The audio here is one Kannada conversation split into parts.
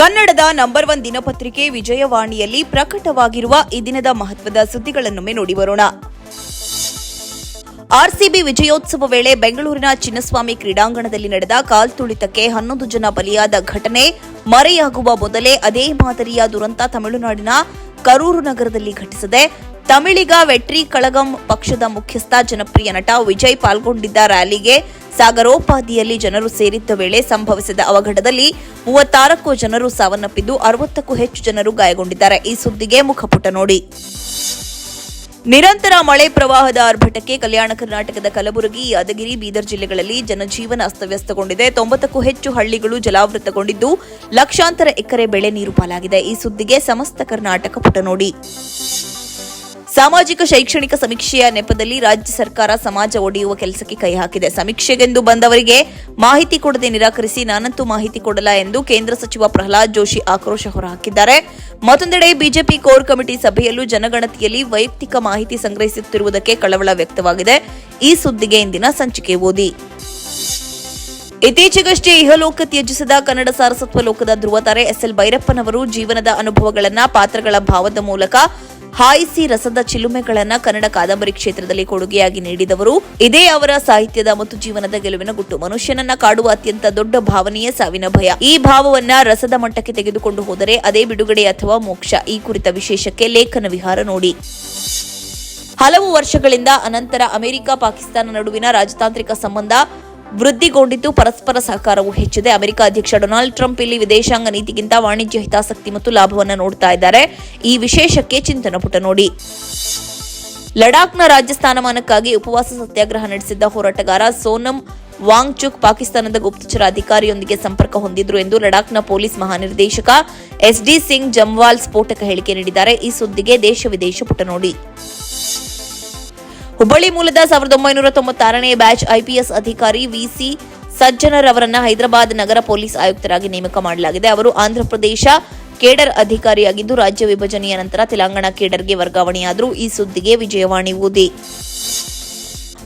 ಕನ್ನಡದ ನಂಬರ್ ಒನ್ ದಿನಪತ್ರಿಕೆ ವಿಜಯವಾಣಿಯಲ್ಲಿ ಪ್ರಕಟವಾಗಿರುವ ಈ ದಿನದ ಮಹತ್ವದ ಸುದ್ದಿಗಳನ್ನೊಮ್ಮೆ ನೋಡಿ ಬರೋಣ. ಆರ್ಸಿಬಿ ವಿಜಯೋತ್ಸವ ವೇಳೆ ಬೆಂಗಳೂರಿನ ಚಿನ್ನಸ್ವಾಮಿ ಕ್ರೀಡಾಂಗಣದಲ್ಲಿ ನಡೆದ ಕಾಲ್ತುಳಿತಕ್ಕೆ ಹನ್ನೊಂದು ಜನ ಬಲಿಯಾದ ಘಟನೆ ಮರೆಯಾಗುವ ಮೊದಲೇ ಅದೇ ಮಾದರಿಯ ದುರಂತ ತಮಿಳುನಾಡಿನ ಕರೂರು ನಗರದಲ್ಲಿ ಘಟಿಸಿದೆ, ತಮಿಳಿಗ ವೆಟ್ರಿ ಕಳಗಂ ಪಕ್ಷದ ಮುಖ್ಯಸ್ಥ ಜನಪ್ರಿಯ ನಟ ವಿಜಯ್ ಪಾಲ್ಗೊಂಡಿದ್ದ ರ್ಯಾಲಿಗೆ ಸಾಗರೋಪಾದಿಯಲ್ಲಿ ಜನರು ಸೇರಿದ್ದ ವೇಳೆ ಸಂಭವಿಸಿದ ಅವಘಡದಲ್ಲಿ ಮೂವತ್ತಾರಕ್ಕೂ ಜನರು ಸಾವನ್ನಪ್ಪಿದ್ದು ಅರವತ್ತಕ್ಕೂ ಹೆಚ್ಚು ಜನರು ಗಾಯಗೊಂಡಿದ್ದಾರೆ. ಈ ಸುದ್ದಿಗೆ ಮುಖಪುಟ ನೋಡಿ. ನಿರಂತರ ಮಳೆ ಪ್ರವಾಹದ ಆರ್ಭಟಕ್ಕೆ ಕಲ್ಯಾಣ ಕರ್ನಾಟಕದ ಕಲಬುರಗಿ, ಯಾದಗಿರಿ, ಬೀದರ್ ಜಿಲ್ಲೆಗಳಲ್ಲಿ ಜನಜೀವನ ಅಸ್ತವ್ಯಸ್ತಗೊಂಡಿದೆ. ತೊಂಬತ್ತಕ್ಕೂ ಹೆಚ್ಚು ಹಳ್ಳಿಗಳು ಜಲಾವೃತಗೊಂಡಿದ್ದು ಲಕ್ಷಾಂತರ ಎಕರೆ ಬೆಳೆ ನೀರು ಪಾಲಾಗಿದೆ. ಈ ಸುದ್ದಿಗೆ ಸಮಸ್ತ ಕರ್ನಾಟಕ ಪುಟ ನೋಡಿ. ಸಾಮಾಜಿಕ ಶೈಕ್ಷಣಿಕ ಸಮೀಕ್ಷೆಯ ನೆಪದಲ್ಲಿ ರಾಜ್ಯ ಸರ್ಕಾರ ಸಮಾಜ ಒಡೆಯುವ ಕೆಲಸಕ್ಕೆ ಕೈ ಹಾಕಿದೆ. ಸಮೀಕ್ಷೆಗೆಂದು ಬಂದವರಿಗೆ ಮಾಹಿತಿ ಕೊಡದೆ ನಿರಾಕರಿಸಿ ನಾನಂತೂ ಮಾಹಿತಿ ಕೊಡಲ್ಲ ಎಂದು ಕೇಂದ್ರ ಸಚಿವ ಪ್ರಹ್ಲಾದ್ ಜೋಶಿ ಆಕ್ರೋಶ ಹೊರಹಾಕಿದ್ದಾರೆ. ಮತ್ತೊಂದೆಡೆ ಬಿಜೆಪಿ ಕೋರ್ ಕಮಿಟಿ ಸಭೆಯಲ್ಲೂ ಜನಗಣತಿಯಲ್ಲಿ ವೈಯಕ್ತಿಕ ಮಾಹಿತಿ ಸಂಗ್ರಹಿಸುತ್ತಿರುವುದಕ್ಕೆ ಕಳವಳ ವ್ಯಕ್ತವಾಗಿದೆ. ಈ ಸುದ್ದಿಗೆ ಇಂದಿನ ಸಂಚಿಕೆ ಓದಿ. ಇತ್ತೀಚೆಗಷ್ಟೇ ಇಹಲೋಕ ತ್ಯಜಿಸಿದ ಕನ್ನಡ ಸಾರಸತ್ವ ಲೋಕದ ಧ್ರುವತಾರೆ ಎಸ್ಎಲ್ ಭೈರಪ್ಪನವರು ಜೀವನದ ಅನುಭವಗಳನ್ನ ಪಾತ್ರಗಳ ಭಾವದ ಮೂಲಕ ಹಾಯಿಸಿ ರಸದ ಚಿಲುಮೆಗಳನ್ನ ಕನ್ನಡ ಕಾದಂಬರಿ ಕ್ಷೇತ್ರದಲ್ಲಿ ಕೊಡುಗೆಯಾಗಿ ನೀಡಿದವರು, ಇದೇ ಅವರ ಸಾಹಿತ್ಯದ ಮತ್ತು ಜೀವನದ ಗೆಲುವಿನ ಗುಟ್ಟು. ಮನುಷ್ಯನನ್ನ ಕಾಡುವ ಅತ್ಯಂತ ದೊಡ್ಡ ಭಾವನೆಯೇ ಸಾವಿನ ಭಯ. ಈ ಭಾವವನ್ನ ರಸದ ಮಟ್ಟಕ್ಕೆ ತೆಗೆದುಕೊಂಡು ಹೋದರೆ ಅದೇ ಬಿಡುಗಡೆ ಅಥವಾ ಮೋಕ್ಷ. ಈ ಕುರಿತ ವಿಶೇಷಕ್ಕೆ ಲೇಖನ ವಿಹಾರ ನೋಡಿ. ಹಲವು ವರ್ಷಗಳಿಂದ ಅನಂತರ ಅಮೆರಿಕ ಪಾಕಿಸ್ತಾನ ನಡುವಿನ ರಾಜತಾಂತ್ರಿಕ ಸಂಬಂಧ ವೃದ್ಧಿಗೊಂಡಿದ್ದು ಪರಸ್ಪರ ಸಹಕಾರವು ಹೆಚ್ಚಿದೆ. ಅಮೆರಿಕ ಅಧ್ಯಕ್ಷ ಡೊನಾಲ್ಡ್ ಟ್ರಂಪ್ ಇಲ್ಲಿ ವಿದೇಶಾಂಗ ನೀತಿಗಿಂತ ವಾಣಿಜ್ಯ ಹಿತಾಸಕ್ತಿ ಮತ್ತು ಲಾಭವನ್ನು ನೋಡ್ತಾ ಇದ್ದಾರೆ. ಈ ವಿಶೇಷಕ್ಕೆ ಚಿಂತನ ಪುಟ ನೋಡಿ. ಲಡಾಖ್ನ ರಾಜ್ಯ ಸ್ಥಾನಮಾನಕ್ಕಾಗಿ ಉಪವಾಸ ಸತ್ಯಾಗ್ರಹ ನಡೆಸಿದ್ದ ಹೋರಾಟಗಾರ ಸೋನಂ ವಾಂಗ್ಚುಕ್ ಪಾಕಿಸ್ತಾನದ ಗುಪ್ತಚರ ಅಧಿಕಾರಿಯೊಂದಿಗೆ ಸಂಪರ್ಕ ಹೊಂದಿದ್ರು ಎಂದು ಲಡಾಖ್ನ ಪೊಲೀಸ್ ಮಹಾನಿರ್ದೇಶಕ ಎಸ್ಡಿ ಸಿಂಗ್ ಜಮ್ವಾಲ್ ಸ್ಫೋಟಕ ಹೇಳಿಕೆ ನೀಡಿದ್ದಾರೆ. ಈ ಸುದ್ದಿಗೆ ದೇಶ ವಿದೇಶ ಪುಟ ನೋಡಿ. ಹುಬ್ಬಳ್ಳಿ ಮೂಲದ ಸಾವಿರದ ಒಂಬೈನೂರ ತೊಂಬತ್ತಾರನೇ ಬ್ಯಾಚ್ ಐಪಿಎಸ್ ಅಧಿಕಾರಿ ವಿಸಿ ಸಜ್ಜನರ್ ಅವರನ್ನ ಹೈದರಾಬಾದ್ ನಗರ ಪೊಲೀಸ್ ಆಯುಕ್ತರಾಗಿ ನೇಮಕ ಮಾಡಲಾಗಿದೆ. ಅವರು ಆಂಧ್ರಪ್ರದೇಶ ಕೇಡರ್ ಅಧಿಕಾರಿಯಾಗಿದ್ದು, ರಾಜ್ಯ ವಿಭಜನೆಯ ನಂತರ ತೆಲಂಗಾಣ ಕೇಡರ್ಗೆ ವರ್ಗಾವಣೆಯಾದರೂ ಈ ಸುದ್ದಿಗೆ ವಿಜಯವಾಣಿ ಓದಿ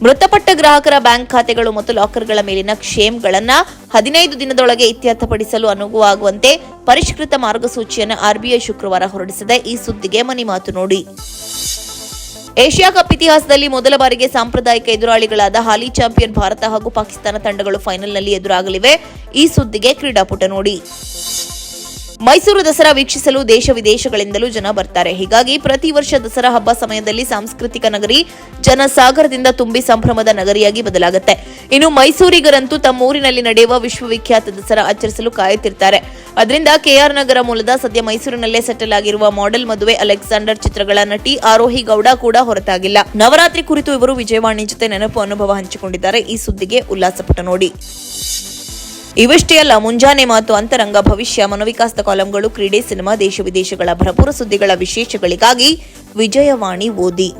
ಮೃತಪಟ್ಟ ಗ್ರಾಹಕರ ಬ್ಯಾಂಕ್ ಖಾತೆಗಳು ಮತ್ತು ಲಾಕರ್ಗಳ ಮೇಲಿನ ಕ್ಷೇಮ್ಗಳನ್ನು ಹದಿನೈದು ದಿನದೊಳಗೆ ಇತ್ಯರ್ಥಪಡಿಸಲು ಅನುಗುವಾಗುವಂತೆ ಪರಿಷ್ಕೃತ ಮಾರ್ಗಸೂಚಿಯನ್ನು ಆರ್ಬಿಐ ಶುಕ್ರವಾರ ಹೊರಡಿಸಿದೆ. ಈ ಸುದ್ದಿಗೆ ಮನಿ ಮಾತು ನೋಡಿ. ಏಷ್ಯಾ ಕಪ್ ಇತಿಹಾಸದಲ್ಲಿ ಮೊದಲ ಬಾರಿಗೆ ಸಾಂಪ್ರದಾಯಿಕ ಎದುರಾಳಿಗಳಾದ ಹಾಲಿ ಚಾಂಪಿಯನ್ ಭಾರತ ಹಾಗೂ ಪಾಕಿಸ್ತಾನ ತಂಡಗಳು ಫೈನಲ್ನಲ್ಲಿ ಎದುರಾಗಲಿವೆ. ಈ ಸುದ್ದಿಗೆ ಕ್ರೀಡಾಪುಟ ನೋಡಿ. ಮೈಸೂರು ದಸರಾ ವೀಕ್ಷಿಸಲು ದೇಶ ವಿದೇಶಗಳಿಂದಲೂ ಜನ ಬರ್ತಾರೆ. ಹೀಗಾಗಿ ಪ್ರತಿ ವರ್ಷ ದಸರಾ ಹಬ್ಬ ಸಮಯದಲ್ಲಿ ಸಾಂಸ್ಕೃತಿಕ ನಗರಿ ಜನಸಾಗರದಿಂದ ತುಂಬಿ ಸಂಭ್ರಮದ ನಗರಿಯಾಗಿ ಬದಲಾಗುತ್ತೆ. ಇನ್ನು ಮೈಸೂರಿಗರಂತೂ ತಮ್ಮ ಊರಿನಲ್ಲಿ ನಡೆಯುವ ವಿಶ್ವವಿಖ್ಯಾತ ದಸರಾ ಆಚರಿಸಲು ಕಾಯುತ್ತಿರ್ತಾರೆ. ಅದರಿಂದ ಕೆಆರ್ ನಗರ ಮೂಲದ ಸದ್ಯ ಮೈಸೂರಿನಲ್ಲೇ ಸೆಟಲ್ ಆಗಿರುವ ಮಾಡೆಲ್ ಮದುವೆ ಅಲೆಕ್ಸಾಂಡರ್ ಚಿತ್ರಗಳ ನಟಿ ಆರೋಹಿ ಗೌಡ ಕೂಡ ಹೊರತಾಗಿಲ್ಲ. ನವರಾತ್ರಿ ಕುರಿತು ಇವರು ವಿಜಯವಾಣಿ ಜೊತೆ ನೆನಪು ಅನುಭವ ಹಂಚಿಕೊಂಡಿದ್ದಾರೆ. ಈ ಸುದ್ದಿಗೆ ಉಲ್ಲಾಸಪಟ್ಟ ನೋಡಿ. ಇವಿಷ್ಟೇ ಅಲ್ಲ, ಮುಂಜಾನೆ ಮಾತು ಅಂತರಂಗ ಭವಿಷ್ಯ ಮನೋವಿಕಾಸದ ಕಾಲಂಗಳು, ಕ್ರೀಡೆ, ಸಿನಿಮಾ, ದೇಶ ವಿದೇಶಗಳ ಭರಪೂರ ಸುದ್ದಿಗಳ ವಿಶೇಷಗಳಿಗಾಗಿ ವಿಜಯವಾಣಿ ಓದಿ.